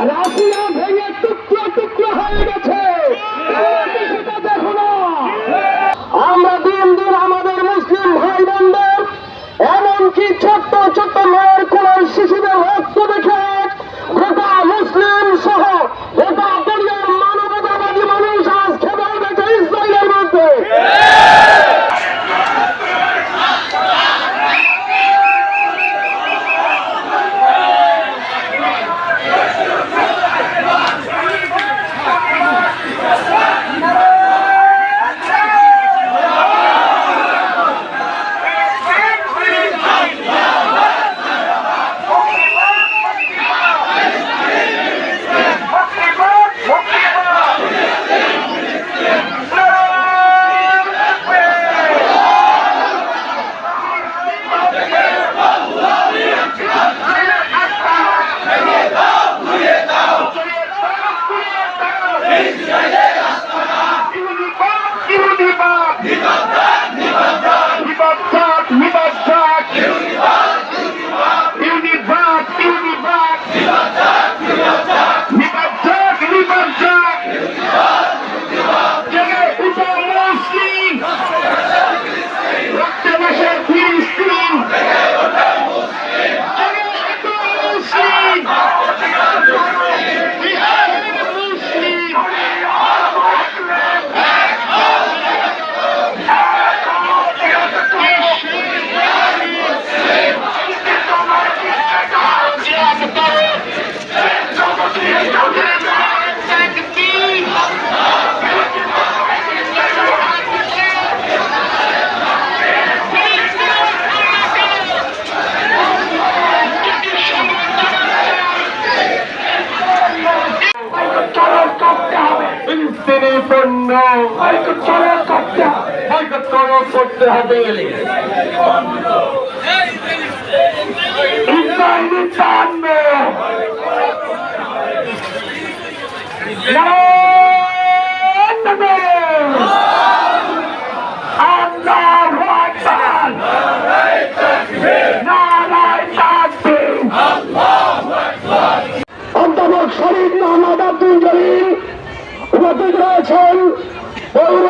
Rápida. নারায়ে তাকবীর অধ্যাপক শরীফ মোহাম্মদ আব্দুল জলিল উপস্থিত রয়েছেন। পৌর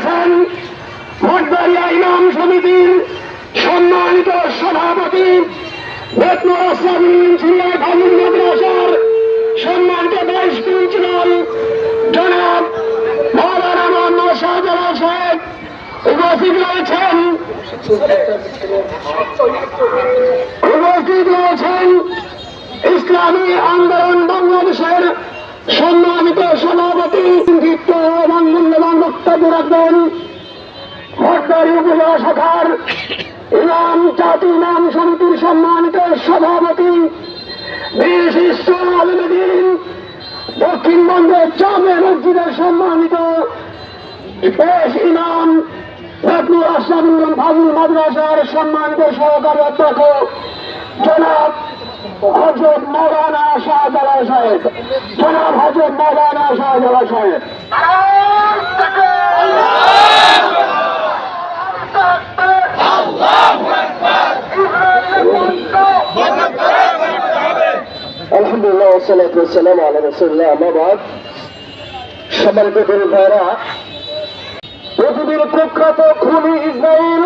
রয়েছেন মঠবাড়িয়া ইমাম সমিতির সম্মানিত সভাপতি সম্মানিত ভাইস প্রিন্সিপাল জনাব মাওলানা মোহাম্মদ শাহজালাল সাহেব উপস্থিত রয়েছেন। উপস্থিত রয়েছেন ইসলামী আন্দোলন বাংলাদেশের সম্মানিত সভাপতি বক্তব্য রাখবেন ভট্টারি উপজেলা শাখার ইমাম, জাতি ইমাম সমিতির সম্মানিত সভাপতি দক্ষিণবঙ্গের জামে মসজিদের সম্মানিত ইমাম রত্নুর আসলামুল ফাজুল মাদ্রাসার সম্মানিত সহকারী অধ্যক্ষ জনাব হজরত মৌলানা শাহজালাল সাহেব। জনাব হজরত মৌলানা শাহজালাল সাহেব। আলহামদুলিল্লাহ সালাত সালাম আল্লাহ রসুল্লাহ আমাবাদ সম্মানিত গরু ভাইরা, পৃথিবীর কুখ্যাত খুনি ইসরায়েল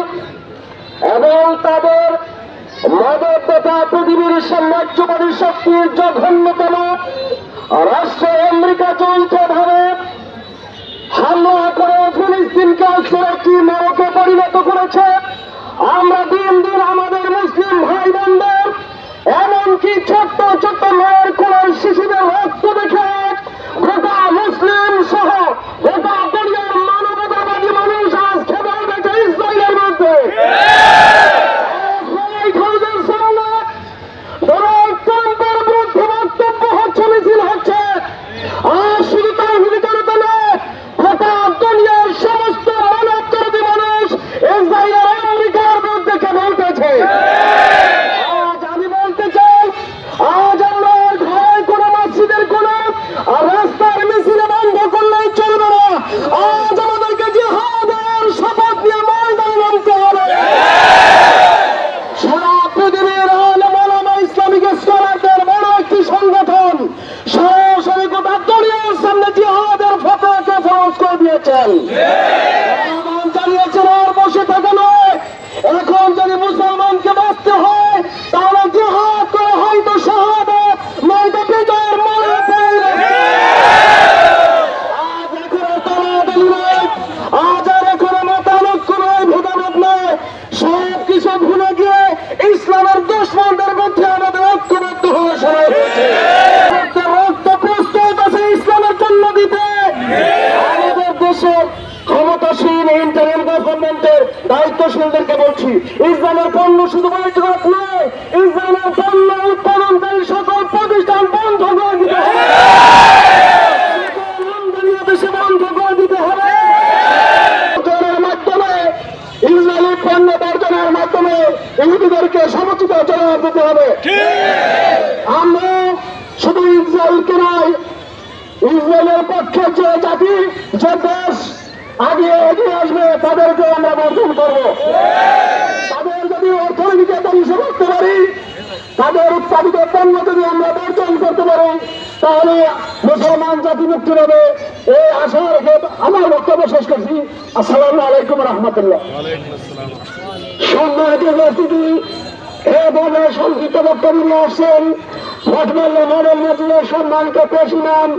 এবং তাদের মদত তথা পৃথিবীর সাম্রাজ্যবাদী শক্তির জঘন্যতম রাষ্ট্র আমেরিকা যৌথভাবে হামলা করে আসলে কি নরকে পরিণত করেছে? আমরা দিন দিন আমাদের মুসলিম ভাই বোনদের এমনকি ছোট্ট ছোট্ট মেয়ের কোন শিশুদের দায়িত্বশীলদেরকে বলছি, ইসরায়েলের পণ্য শুধু ইসরায়েলের পণ্য উৎপাদনকারী সকল প্রতিষ্ঠান বন্ধ করে দিতে হবে। আমরা শুধু ইসরায়েলকে পক্ষে আগে এগিয়ে আসবে বর্জন করব। তাদের যদি অর্থনীতিকে ধ্বংস করতে পারি তাদের উৎপাদিত পণ্য যদি আমরা বর্জন করতে পারি, তাহলে মুসলমান জাতি মুক্তি পাবে। এই আশা রেখে আমার বক্তব্য শেষ করছি। আসসালামু আলাইকুম রহমতুল্লাহ। সম্মানিত উপস্থিতি, এ বলে সংক্ষিপ্ত বক্তব্য নিয়ে আসছেন ফটবল মডেল মজুরের সম্মানিত প্রেসিডেন্ট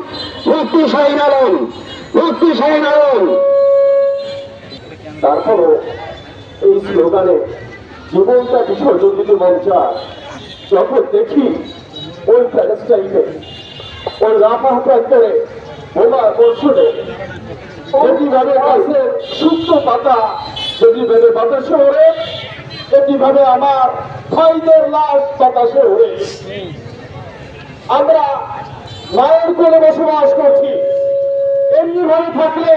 মুক্তি শাহিন আলম। মুক্তি শাহিন আলম তারপরও এই স্লোগানে জীবনটা বিসর্জন দিতে মন যখন দেখি ওই প্যালেস্টাইনে ওই রাফা প্রান্তরে বোমা বর্ষণে যেটিভাবে গাছের শুক্ত পাতা যদি ভেবে বাতাসে ওড়ে এটিভাবে আমার ভাইদের লাশ বাতাসে ওড়ে। আমরা মায়ের কোলে বসবাস করছি। এমনি ভাবে থাকলে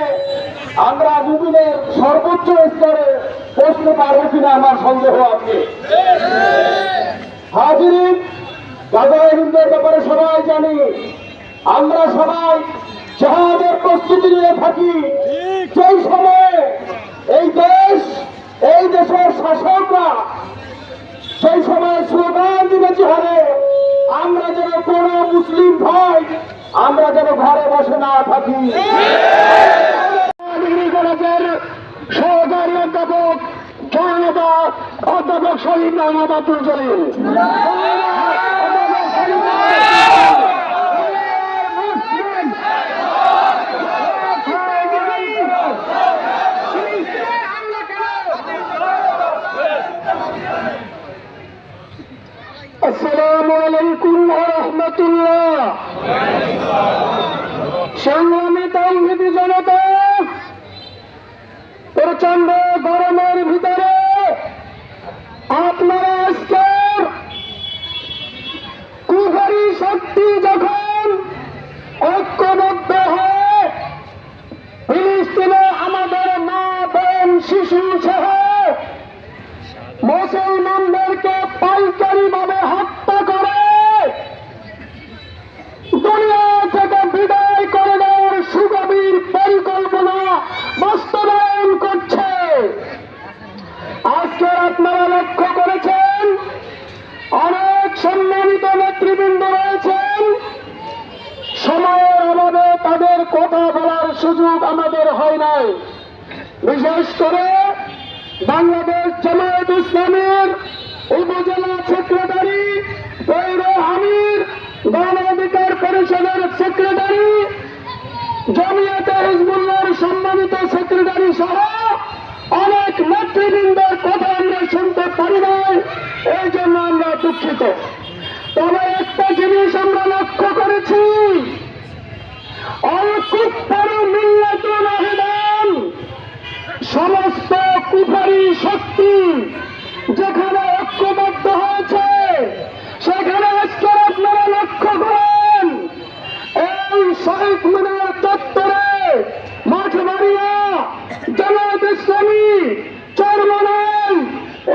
আমরা মুমিনের সর্বোচ্চ স্তরে পৌঁছতে পারব কিনা আমার সন্দেহ আছে। হাজিরিন গাজা হিন্দের ব্যাপারে সবাই জানি। আমরা সবাই জাহাজের প্রস্তুতি নিয়ে থাকি। সেই সময়ে এই দেশ, এই দেশের শাসকরা, সেই সময় স্লোগান দিবে জিহারে আমরা যেন কোন মুসলিম ভাই, আমরা যেন ঘরে বসে না থাকি। কলেজের সহকারী অধ্যাপক জনতা অধ্যাপক শহীদ মোহাম্মদ আব্দুল রাহমাতুল্লাহ। সংগ্রামী তৌহিদি জনতা প্রচণ্ড গরমের ভিতরে আপনারা আজকে কুহারি শক্তি যখন ঐক্যবদ্ধ হয়ে ফিলিস্তিনে আমাদের মা বোন, শিশু সহ মুসলমানদেরকে পাইকারি ভাবে হত্যা করে দুনিয়া থেকে বিদায় করে দেওয়ার সুগভীর পরিকল্পনা বাস্তবায়ন করছে আজকে আপনারা লক্ষ্য করেছেন অনেক সম্মানিত নেতৃবৃন্দ রয়েছেন। সময়ের অভাবে তাদের কথা বলার সুযোগ আমাদের হয় নাই। বিশেষ করে বাংলাদেশ জামায়াত ইসলামের উপজেলা সেক্রেটারি পৌর আমির গণ অধিকার পরিষদের সেক্রেটারি, জমিয়তে হিজবুল্লাহর সম্মানিত সেক্রেটারি সহ অনেক নেতৃবৃন্দের কথা আমরা শুনতে পারি নাই। এই জন্য আমরা দুঃখিত। তবে একটা জিনিস আমরা লক্ষ্য করেছি অল্কুত্তর মিল্লাতুল আহিদান সমস্ত কুফারি শক্তি যেখানে ঐক্যবদ্ধ হয়েছে সেখানে আজকে আপনারা লক্ষ্য করেন এই শহীদ মিনার চত্বরে মাঠবাড়িয়া জামাত ইসলামী চরমনাই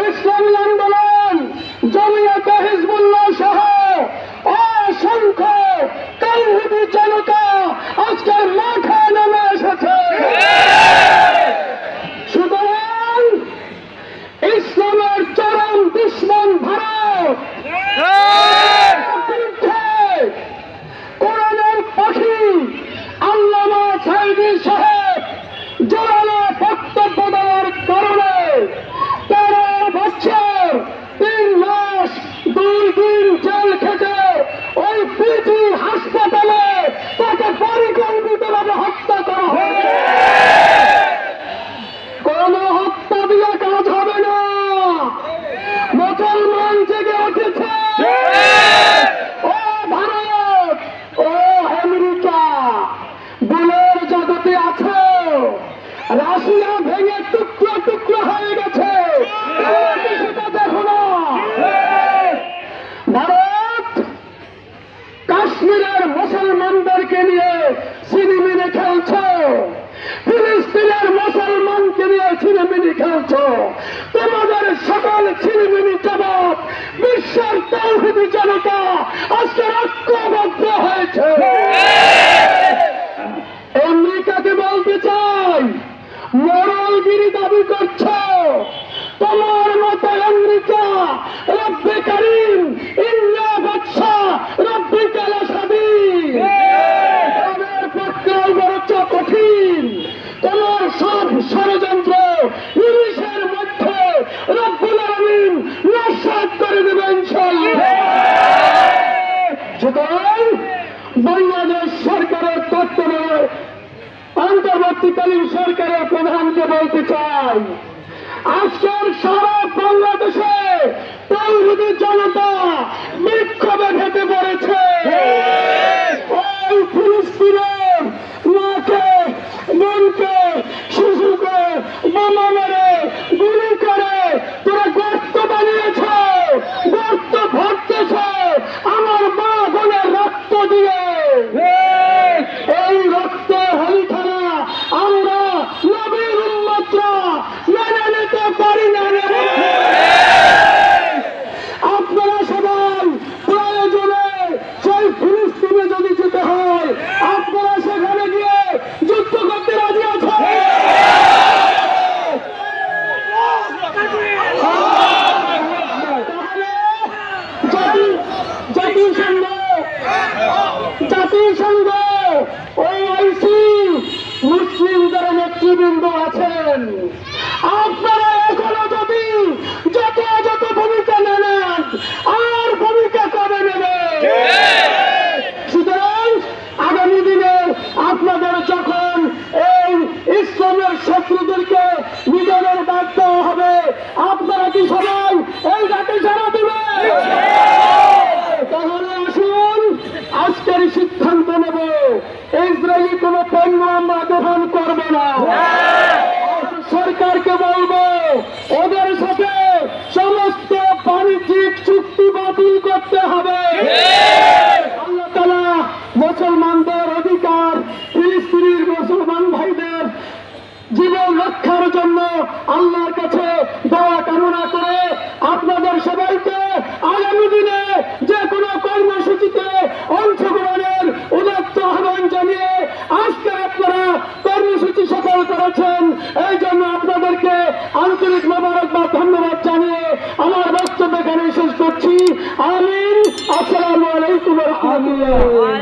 ইসলামী আন্দোলন জমিয়তে হিজবুল্লাহ ছিনিমিনি জবাব বিশ্বের তৌহিদি জনতা আজকে ঐক্যবদ্ধ হয়েছে আমেরিকাকে বলতে চাই মরলগিরি দাবি করছ? তোমার মতো আমেরিকা রব্বে করিম অন্তর্বর্তীকালীন সরকারের প্রধানকে বলতে চাই আজকের সারা বাংলাদেশে তৌহিদি জনতা বিক্ষোভে ফেটে পড়েছে। ওই ফিলিস্তিনের মাকে বোনকে শিশুকে বোমা মেরে গুলি করে তোরা গর্ত বানিয়েছ গর্ত ভরতেছ আমার মা বোনের রক্ত দিয়ে এই রক্ত হলিখানা আমরা নবীর উন্মতরা মেনে নিতে পারি না রে। আপনারা সবাই প্রয়োজনে সেই ফিলিস্তিনে যদি যেতে হয় আপনারা সেখানে গিয়ে যুদ্ধ করতে রাজি আছেন তাহলে জাতি- জাতিসংঘ জাতিসংঘ ওই আইসি মুসলিমদের নেতৃবৃন্দ আছেন আপনারা এখনও যদি যথাযথ ভূমিকা নেন আর ভূমিকা কবে নেবে? সুতরাং আগামী দিনে আপনাদের যখন এই ইসলামের শত্রুদেরকে নিজেদের দেওয়া হবে, আপনারা কি সবাই এই ডাকে সারা দেবেন তাহলে আসুন আজকের সিদ্ধান্ত নেব ইসরায়েলি কোন পণ্য আমরা গ্রহণ করব না সরকারকে বলব ওদের সাথে সমস্ত বাণিজ্যিক চুক্তি বাতিল করতে হবে আল্লাহ তালা মুসলমানদের অধিকার ফিলিস্তিনির মুসলমান ভাইদের জীবন রক্ষার জন্য আল্লাহর কাছে দোয়া কামনা করে আপনাদের সবাইকে আগামী দিনে যে কোনো কর্মসূচিতে অংশগ্রহণের উদাত্ত আহ্বান জানিয়ে আজকে আপনারা কর্মসূচি সফল করেছেন। এই জন্য আপনাদেরকে আন্তরিক মোবারকবাদ ধন্যবাদ জানিয়ে আমার বক্তব্য এখানে শেষ করছি। আমিন। আসসালামু আলাইকুম রহমতুল্লাহ।